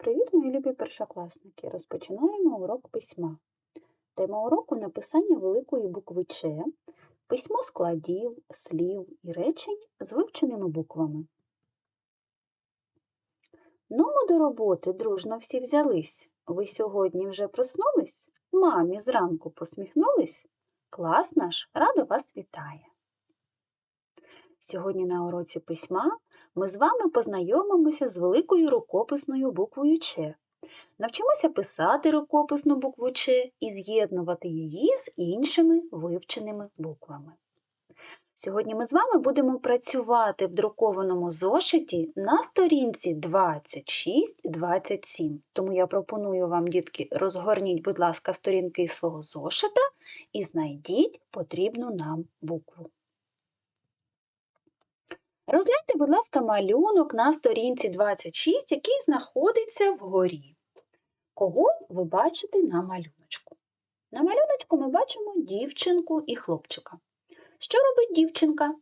Привіт, мої любі першокласники! Розпочинаємо урок письма. Тема уроку написання великої букви Ч, письмо складів, слів і речень з вивченими буквами. Ному до роботи дружно всі взялись. Ви сьогодні вже проснулись? Мамі зранку посміхнулись? Клас наш радо вас вітає! Сьогодні на уроці письма ми з вами познайомимося з великою рукописною буквою Ч. Навчимося писати рукописну букву Ч і з'єднувати її з іншими вивченими буквами. Сьогодні ми з вами будемо працювати в друкованому зошиті на сторінці 26-27. Тому я пропоную вам, дітки, розгорніть, будь ласка, сторінки свого зошита і знайдіть потрібну нам букву. Розгляньте, будь ласка, малюнок на сторінці 26, який знаходиться вгорі. Кого ви бачите на малюночку? На малюночку ми бачимо дівчинку і хлопчика. Що робить дівчинка?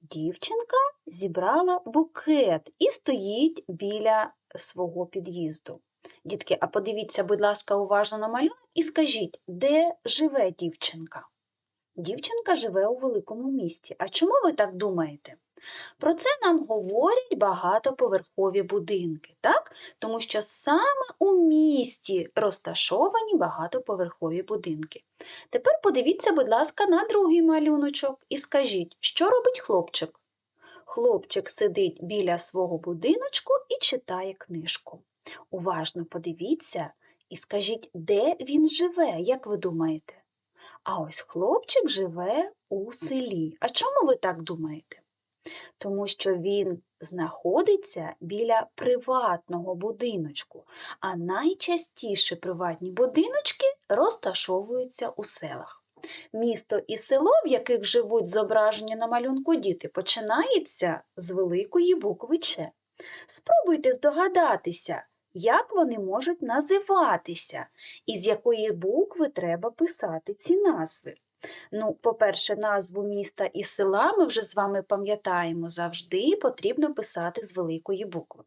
Дівчинка зібрала букет і стоїть біля свого під'їзду. Дітки, а подивіться, будь ласка, уважно на малюнок і скажіть, де живе дівчинка? Дівчинка живе у великому місті. А чому ви так думаєте? Про це нам говорять багатоповерхові будинки, так? тому що саме у місті розташовані багатоповерхові будинки. Тепер подивіться, будь ласка, на другий малюночок і скажіть, що робить хлопчик? Хлопчик сидить біля свого будиночку і читає книжку. Уважно подивіться і скажіть, де він живе, як ви думаєте? А ось хлопчик живе у селі. А чому ви так думаєте? Тому що він знаходиться біля приватного будиночку, а найчастіше приватні будиночки розташовуються у селах. Місто і село, в яких живуть зображення на малюнку діти, починається з великої букви Ч. Спробуйте здогадатися, як вони можуть називатися, і з якої букви треба писати ці назви. Ну, по-перше, назву міста і села ми вже з вами пам'ятаємо завжди потрібно писати з великої букви.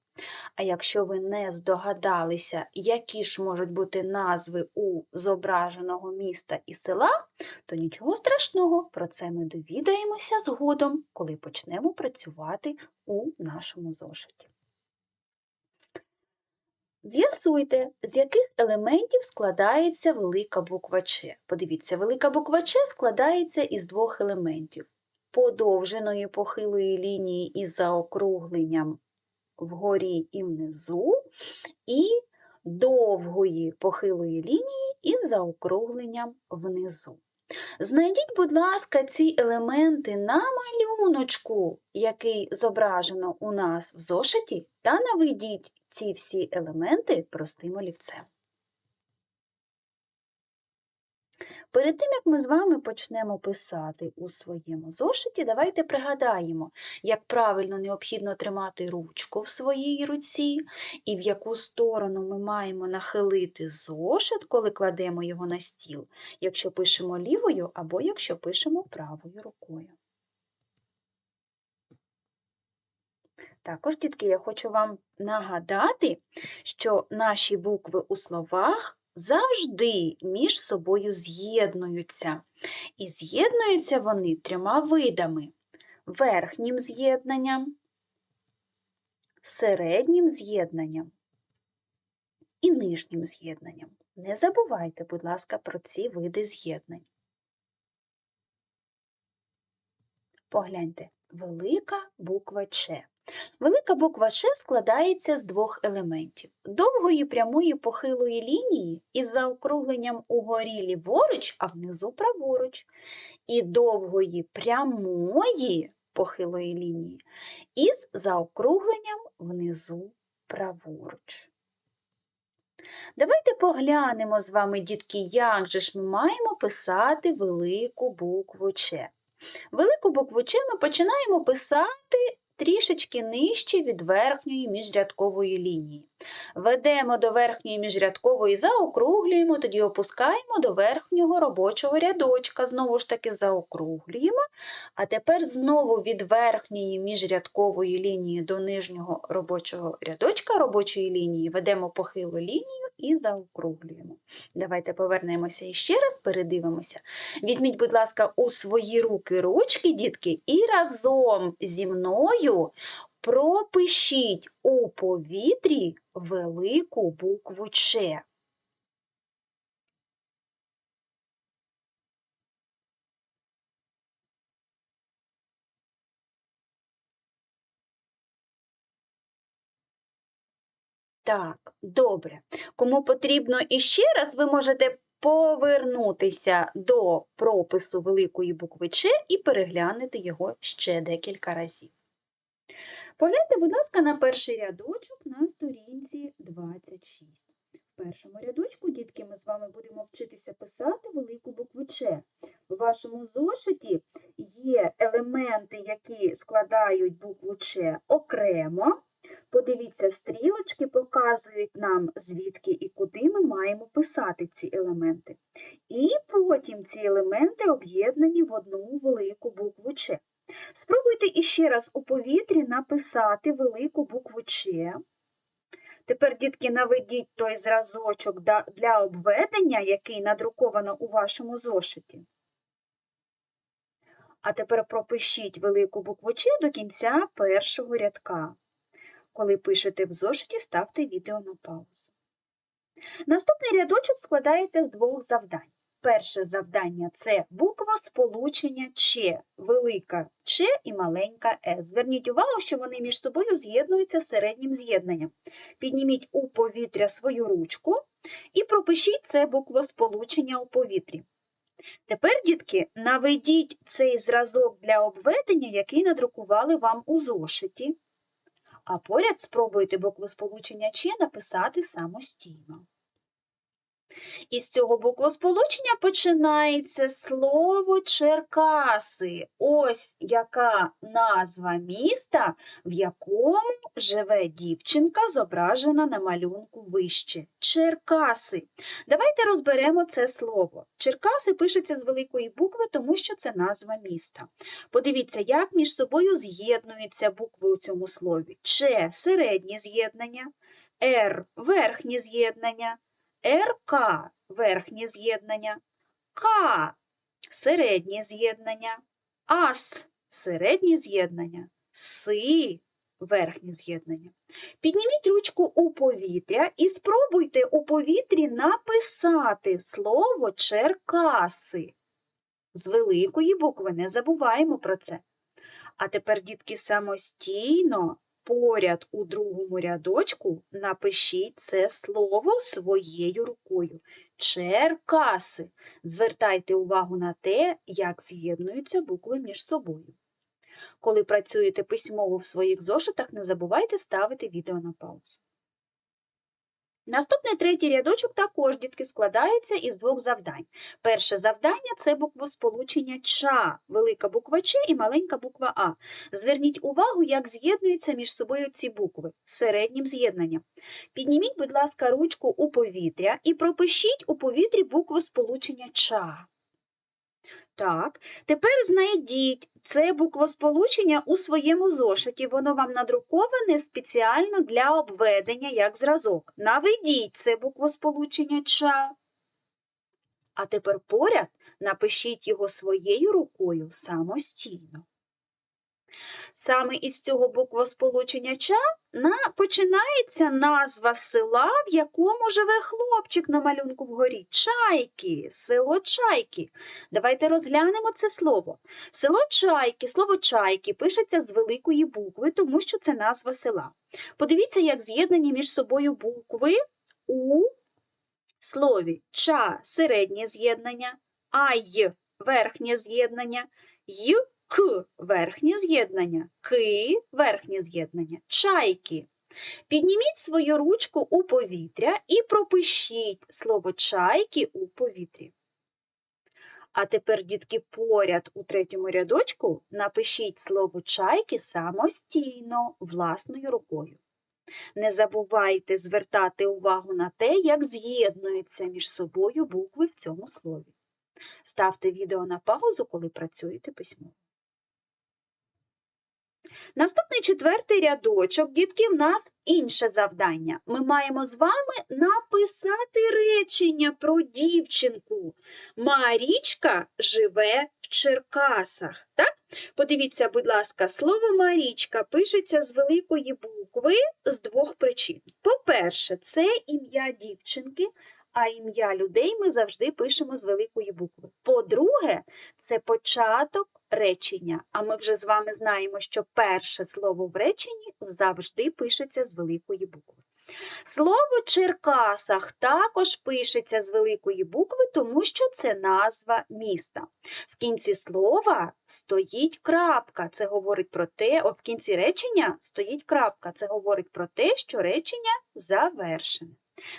А якщо ви не здогадалися, які ж можуть бути назви у зображеного міста і села, то нічого страшного, про це ми довідаємося згодом, коли почнемо працювати у нашому зошиті. З'ясуйте, з яких елементів складається велика буква Ч. Подивіться, велика буква Ч складається із двох елементів подовженої похилої лінії із заокругленням вгорі і внизу, і довгої похилої лінії із заокругленням внизу. Знайдіть, будь ласка, ці елементи на малюночку, який зображено у нас в зошиті, та наведіть ці всі елементи простим олівцем. Перед тим, як ми з вами почнемо писати у своєму зошиті, давайте пригадаємо, як правильно необхідно тримати ручку в своїй руці, і в яку сторону ми маємо нахилити зошит, коли кладемо його на стіл, якщо пишемо лівою або якщо пишемо правою рукою. Також, дітки, я хочу вам нагадати, що наші букви у словах завжди між собою з'єднуються. І з'єднуються вони трьома видами: верхнім з'єднанням, середнім з'єднанням і нижнім з'єднанням. Не забувайте, будь ласка, про ці види з'єднань. Погляньте, велика буква Ч. Велика буква Ч складається з двох елементів довгої прямої похилої лінії із заокругленням угорі ліворуч, а внизу праворуч, і довгої прямої похилої лінії із заокругленням внизу праворуч. Давайте поглянемо з вами, дітки, як же ж ми маємо писати велику букву Ч. Велику букву Ч ми починаємо писати трішечки нижче від верхньої міжрядкової лінії. Ведемо до верхньої міжрядкової, заокруглюємо, тоді опускаємо до верхнього робочого рядочка. Знову ж таки заокруглюємо. А тепер знову від верхньої міжрядкової лінії до нижнього робочого рядочка робочої лінії ведемо похилу лінію і заокруглюємо. Давайте повернемося іще раз, передивимося. Візьміть, будь ласка, у свої руки ручки, дітки, і разом зі мною пропишіть у повітрі велику букву Ч. Так, добре. Кому потрібно іще раз, ви можете повернутися до пропису великої букви Ч і переглянути його ще декілька разів. Погляньте, будь ласка, на перший рядочок на сторінці 26. В першому рядочку, дітки, ми з вами будемо вчитися писати велику букву Ч. У вашому зошиті є елементи, які складають букву Ч окремо. Подивіться, стрілочки показують нам, звідки і куди ми маємо писати ці елементи. І потім ці елементи об'єднані в одну велику букву Ч. Спробуйте іще раз у повітрі написати велику букву Ч. Тепер, дітки, наведіть той зразочок для обведення, який надруковано у вашому зошиті. А тепер пропишіть велику букву Ч до кінця першого рядка. Коли пишете в зошиті, ставте відео на паузу. Наступний рядочок складається з двох завдань. Перше завдання це буква сполучення Ч, велика Ч і маленька С. Зверніть увагу, що вони між собою з'єднуються середнім з'єднанням. Підніміть у повітря свою ручку і пропишіть це буквосполучення у повітрі. Тепер, дітки, наведіть цей зразок для обведення, який надрукували вам у зошиті, а поряд спробуйте буквосполучення Ч написати самостійно. Із цього буквосполучення починається слово Черкаси. Ось яка назва міста, в якому живе дівчинка, зображена на малюнку вище. Черкаси. Давайте розберемо це слово. Черкаси пишеться з великої букви, тому що це назва міста. Подивіться, як між собою з'єднуються букви у цьому слові. Ч середнє з'єднання, Р верхнє з'єднання. РК верхнє з'єднання, К середнє з'єднання, АС середнє з'єднання, СИ верхнє з'єднання. Підніміть ручку у повітря і спробуйте у повітрі написати слово Черкаси. З великої букви не забуваємо про це. А тепер, дітки, самостійно поряд у другому рядочку напишіть це слово своєю рукою. Черкаси. Звертайте увагу на те, як з'єднуються букви між собою. Коли працюєте письмово в своїх зошитах, не забувайте ставити відео на паузу. Наступний третій рядочок також, дітки, складається із двох завдань. Перше завдання це буквосполучення ЧА, велика буква Ч і маленька буква А. Зверніть увагу, як з'єднуються між собою ці букви середнім з'єднанням. Підніміть, будь ласка, ручку у повітря і пропишіть у повітрі буквосполучення ЧА. Так, тепер знайдіть це буквосполучення у своєму зошиті. Воно вам надруковане спеціально для обведення як зразок. Наведіть це буквосполучення ча. А тепер поряд напишіть його своєю рукою самостійно. Саме із цього буквосполучення ча на, починається назва села, в якому живе хлопчик на малюнку вгорі. Чайки, село Чайки. Давайте розглянемо це слово. Село Чайки, слово чайки пишеться з великої букви, тому що це назва села. Подивіться, як з'єднані між собою букви у слові ча середнє з'єднання, ай верхнє з'єднання, й к верхнє з'єднання, ки верхнє з'єднання, чайки. Підніміть свою ручку у повітря і пропишіть слово чайки у повітрі. А тепер, дітки, поряд у третьому рядочку напишіть слово чайки самостійно, власною рукою. Не забувайте звертати увагу на те, як з'єднуються між собою букви в цьому слові. Ставте відео на паузу, коли працюєте письмово. Наступний четвертий рядочок, дітки, в нас інше завдання. Ми маємо з вами написати речення про дівчинку. Марічка живе в Черкасах. Так? Подивіться, будь ласка, слово Марічка пишеться з великої букви з двох причин. По-перше, це ім'я дівчинки, а ім'я людей ми завжди пишемо з великої букви. По-друге, це початок речення, а ми вже з вами знаємо, що перше слово в реченні завжди пишеться з великої букви. Слово Черкасах також пишеться з великої букви, тому що це назва міста. В кінці слова стоїть крапка. Це говорить про те, о, в кінці речення стоїть крапка. Це говорить про те, що речення завершене.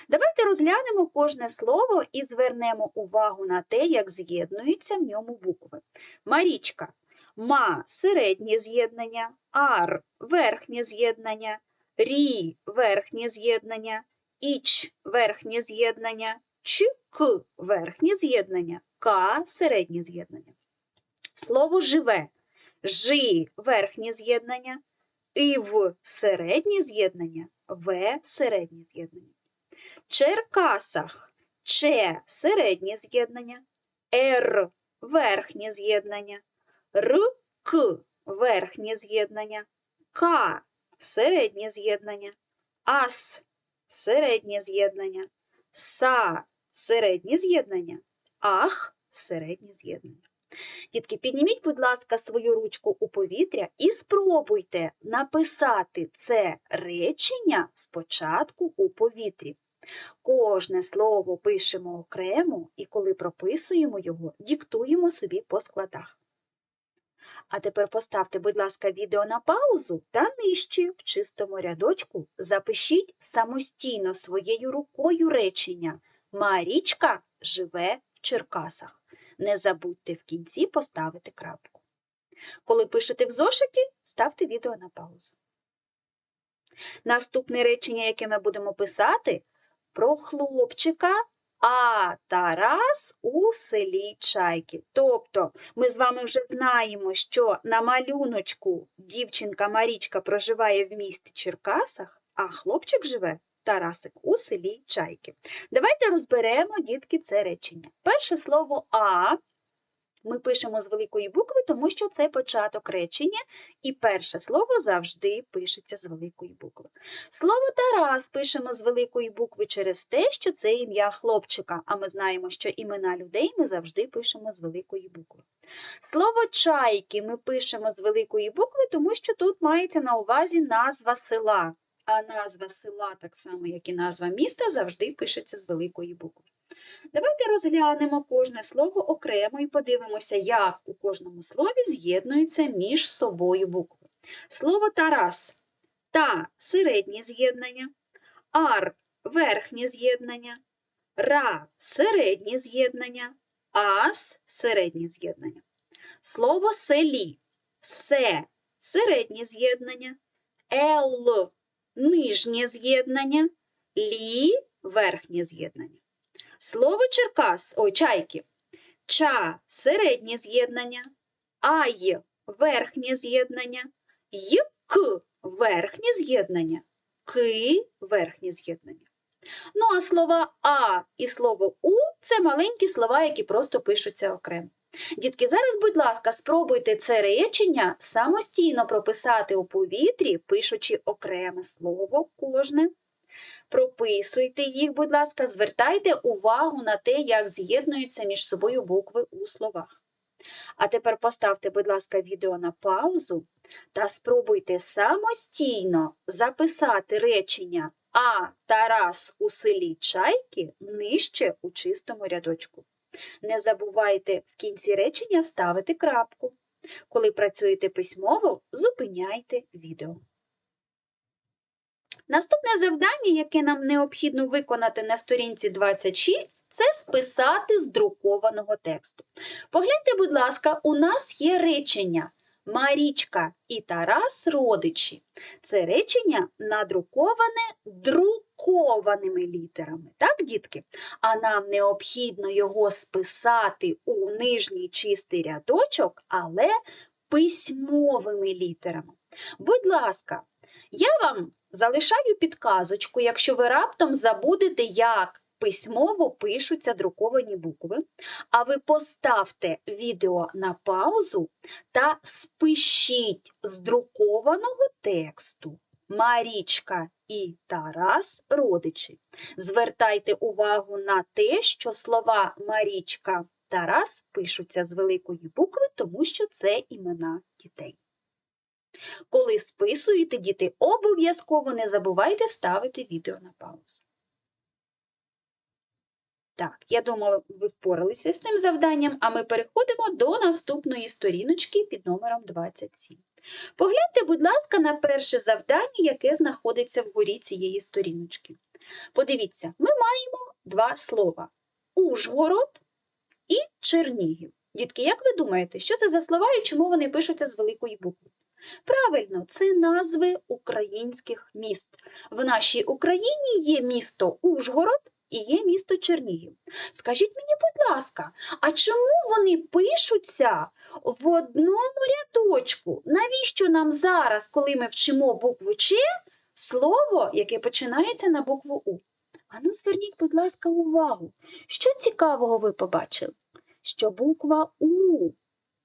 Давайте розглянемо кожне слово і звернемо увагу на те, як з'єднуються в ньому букви. Марічка. Ма середнє з'єднання, ар верхнє з'єднання, рі верхнє з'єднання, іч верхнє з'єднання, ч к верхнє з'єднання, к середнє з'єднання. Слово живе. Жи верхнє з'єднання, ів середнє з'єднання, в середнє з'єднання. Черкасах. Ч середнє з'єднання, Р верхнє з'єднання, Р К верхнє з'єднання, К середнє з'єднання, Ас середнє з'єднання, Са середнє з'єднання, Ах середнє з'єднання. Дітки, підніміть, будь ласка, свою ручку у повітря і спробуйте написати це речення спочатку у повітрі. Кожне слово пишемо окремо і коли прописуємо його, диктуємо собі по складах. А тепер поставте, будь ласка, відео на паузу та нижче в чистому рядочку запишіть самостійно своєю рукою речення Марічка живе в Черкасах. Не забудьте в кінці поставити крапку. Коли пишете в зошиті, ставте відео на паузу. Наступне речення, яке ми будемо писати, про хлопчика, а Тарас у селі Чайки. Тобто, ми з вами вже знаємо, що на малюночку дівчинка Марічка проживає в місті Черкасах, а хлопчик живе Тарасик у селі Чайки. Давайте розберемо, дітки, це речення. Перше слово А ми пишемо з великої букви, тому що це початок речення, і перше слово завжди пишеться з великої букви. Слово Тарас пишемо з великої букви через те, що це ім'я хлопчика, а ми знаємо, що імена людей ми завжди пишемо з великої букви. Слово чайки ми пишемо з великої букви, тому що тут мається на увазі назва села. А назва села, так само, як і назва міста, завжди пишеться з великої букви. Давайте розглянемо кожне слово окремо і подивимося, як у кожному слові з'єднуються між собою букви. Слово Тарас та середнє з'єднання, ар верхнє з'єднання, ра середнє з'єднання, ас середнє з'єднання. Слово селі се середнє з'єднання, ел нижнє з'єднання, лі верхнє з'єднання. Слово Черкас, ой, чайки. Ча середнє з'єднання, ай верхнє з'єднання, й к верхнє з'єднання, ки верхнє з'єднання. Ну, а слова А і слово У це маленькі слова, які просто пишуться окремо. Дітки, зараз, будь ласка, спробуйте це речення самостійно прописати у повітрі, пишучи окреме слово кожне. Прописуйте їх, будь ласка, звертайте увагу на те, як з'єднуються між собою букви у словах. А тепер поставте, будь ласка, відео на паузу та спробуйте самостійно записати речення А Тарас у селі Чайки нижче у чистому рядочку. Не забувайте в кінці речення ставити крапку. Коли працюєте письмово, зупиняйте відео. Наступне завдання, яке нам необхідно виконати на сторінці 26, це списати з друкованого тексту. Погляньте, будь ласка, у нас є речення Марічка і Тарас родичі. Це речення надруковане друкованими літерами. Так, дітки? А нам необхідно його списати у нижній чистий рядочок, але письмовими літерами. Будь ласка, я вам залишаю підказочку, якщо ви раптом забудете, як письмово пишуться друковані букви, а ви поставте відео на паузу та спишіть з друкованого тексту Марічка і Тарас родичі. Звертайте увагу на те, що слова Марічка Тарас пишуться з великої букви, тому що це імена дітей. Коли списуєте діти, обов'язково не забувайте ставити відео на паузу. Так, я думала, ви впоралися з цим завданням, а ми переходимо до наступної сторіночки під номером 27. Погляньте, будь ласка, на перше завдання, яке знаходиться вгорі цієї сторіночки. Подивіться, ми маємо два слова: Ужгород і Чернігів. Дітки, як ви думаєте, що це за слова і чому вони пишуться з великої букви? Правильно, це назви українських міст. В нашій Україні є місто Ужгород і є місто Чернігів. Скажіть мені, будь ласка, а чому вони пишуться в одному рядочку? Навіщо нам зараз, коли ми вчимо букву Ч, слово, яке починається на букву У? Ану, зверніть, будь ласка, увагу. Що цікавого ви побачили? Що буква У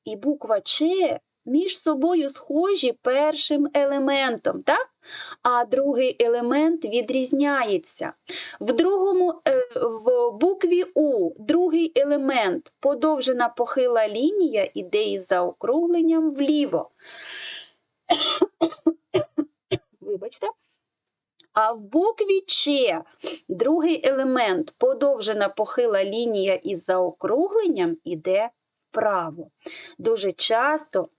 і буква Ч між собою схожі першим елементом, так? а другий елемент відрізняється. В другому е, в букві У другий елемент подовжена похила лінія іде із заокругленням вліво. Вибачте. А в букві Ч другий елемент подовжена похила лінія із заокругленням іде вправо. Дуже часто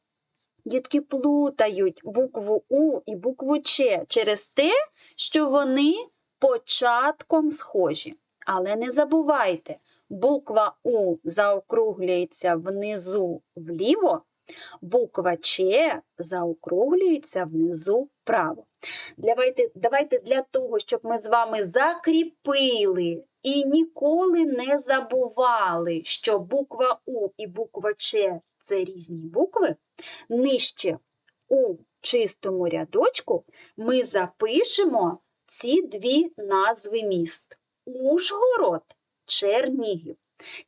дітки плутають букву У і букву Ч через те, що вони початком схожі. Але не забувайте, буква У заокруглюється внизу вліво, буква Ч заокруглюється внизу вправо. Давайте, давайте для того, щоб ми з вами закріпили і ніколи не забували, що буква У і буква Ч це різні букви, нижче у чистому рядочку ми запишемо ці дві назви міст Ужгород, Чернігів.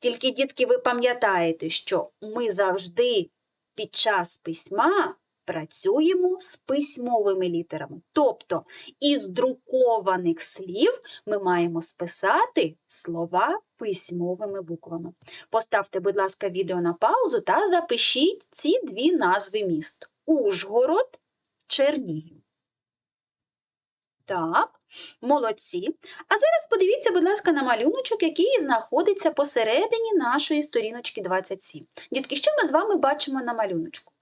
Тільки, дітки, ви пам'ятаєте, що ми завжди під час письма працюємо з письмовими літерами. Тобто із друкованих слів ми маємо списати слова письмовими буквами. Поставте, будь ласка, відео на паузу та запишіть ці дві назви міст: Ужгород, Чернігів. Так, молодці. А зараз подивіться, будь ласка, на малюночок, який знаходиться посередині нашої сторіночки 27. Дітки, що ми з вами бачимо на малюночку?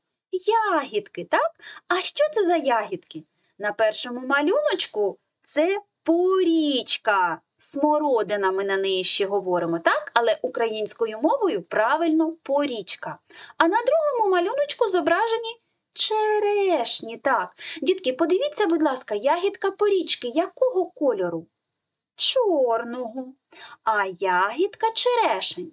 Ягідки, так? А що це за ягідки? На першому малюночку це порічка. Смородина, ми на неї ще говоримо, так? Але українською мовою правильно порічка. А на другому малюночку зображені черешні. Так. Дітки, подивіться, будь ласка, ягідка порічки якого кольору? Чорного. А ягідка черешень.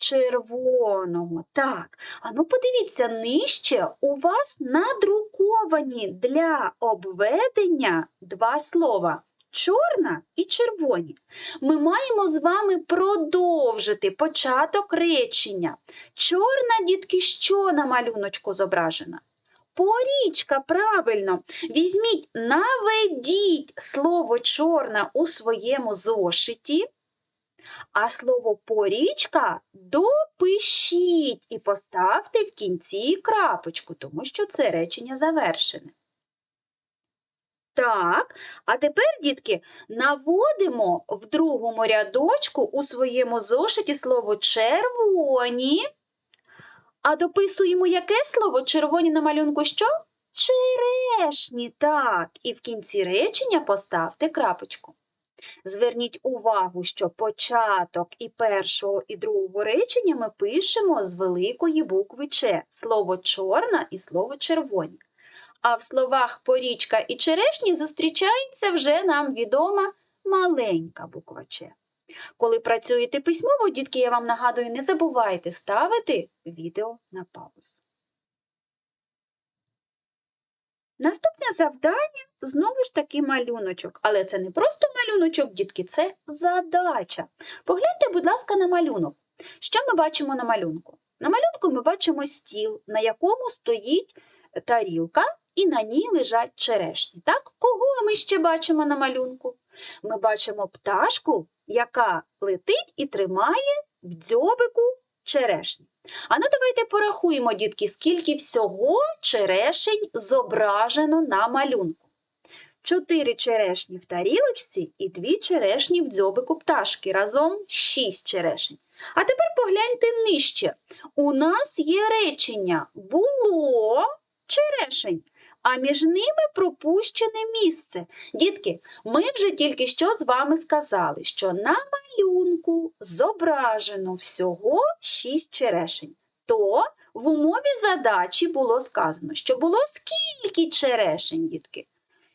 Червоного. Так. А ну подивіться, нижче у вас надруковані для обведення два слова чорна і червоні. Ми маємо з вами продовжити початок речення. Чорна, дітки, що на малюночку зображена? Порічка, правильно. Візьміть, наведіть слово чорна у своєму зошиті, а слово порічка допишіть і поставте в кінці крапочку, тому що це речення завершене. Так, а тепер, дітки, наводимо в другому рядочку у своєму зошиті слово червоні. А дописуємо яке слово? Червоні на малюнку що? Черешні, так. І в кінці речення поставте крапочку. Зверніть увагу, що початок і першого, і другого речення ми пишемо з великої букви Ч. Слово чорна і слово червоні. А в словах порічка і черешні зустрічається вже нам відома маленька буква Ч. Коли працюєте письмово, дітки, я вам нагадую, не забувайте ставити відео на паузу. Наступне завдання знову ж таки малюночок. Але це не просто малюночок, дітки, це задача. Погляньте, будь ласка, на малюнок. Що ми бачимо на малюнку? На малюнку ми бачимо стіл, на якому стоїть тарілка, і на ній лежать черешні. Так? Кого ми ще бачимо на малюнку? Ми бачимо пташку, яка летить і тримає в дзьобику черешні. А ну давайте порахуємо, дітки, скільки всього черешень зображено на малюнку. Чотири черешні в тарілочці і дві черешні в дзьобику пташки. Разом шість черешень. А тепер погляньте нижче. У нас є речення було черешень, а між ними пропущене місце. Дітки, ми вже тільки що з вами сказали, що на малюнку зображено всього 6 черешень. То в умові задачі було сказано, що було скільки черешень, дітки?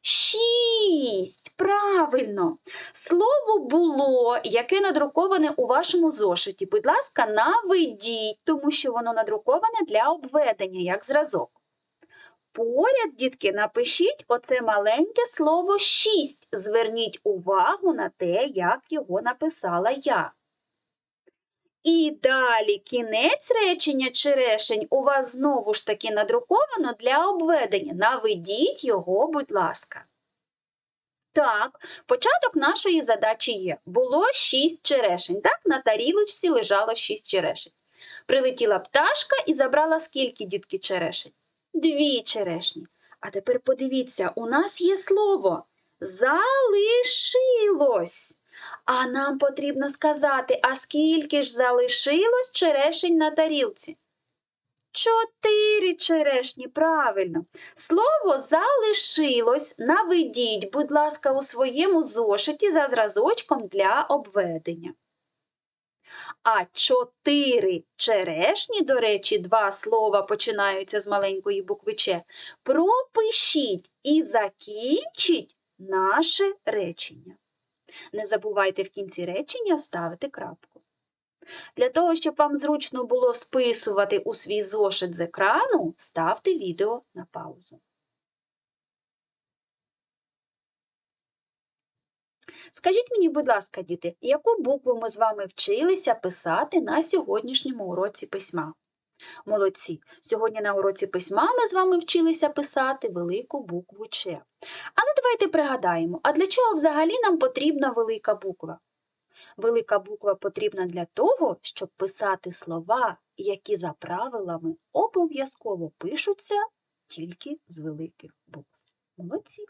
Шість. Правильно. Слово було, яке надруковане у вашому зошиті. Будь ласка, наведіть, тому що воно надруковане для обведення, як зразок. Поряд, дітки, напишіть оце маленьке слово шість. Зверніть увагу на те, як його написала я. І далі кінець речення черешень у вас знову ж таки надруковано для обведення. Наведіть його, будь ласка. Так, початок нашої задачі є. Було шість черешень. Так, на тарілочці лежало шість черешень. Прилетіла пташка і забрала скільки дітки черешень? Дві черешні. А тепер подивіться, у нас є слово залишилось. А нам потрібно сказати, а скільки ж залишилось черешень на тарілці? Чотири черешні, правильно. Слово залишилось. Наведіть, будь ласка, у своєму зошиті за зразочком для обведення. А чотири черешні, до речі, два слова починаються з маленької букви Ч. Пропишіть і закінчіть наше речення. Не забувайте в кінці речення вставити крапку. Для того, щоб вам зручно було списувати у свій зошит з екрану, ставте відео на паузу. Скажіть мені, будь ласка, діти, яку букву ми з вами вчилися писати на сьогоднішньому уроці письма? Молодці! Сьогодні на уроці письма ми з вами вчилися писати велику букву Ч. Але давайте пригадаємо, а для чого взагалі нам потрібна велика буква? Велика буква потрібна для того, щоб писати слова, які за правилами обов'язково пишуться тільки з великих букв. Молодці!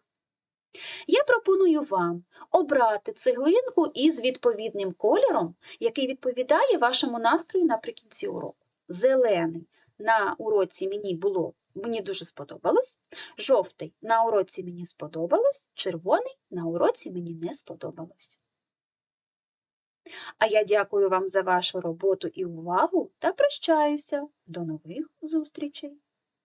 Я пропоную вам обрати цеглинку із відповідним кольором, який відповідає вашому настрою наприкінці уроку. Зелений на уроці мені було, мені дуже сподобалось. Жовтий на уроці мені сподобалось, червоний на уроці мені не сподобалось. А я дякую вам за вашу роботу і увагу та прощаюся. До нових зустрічей!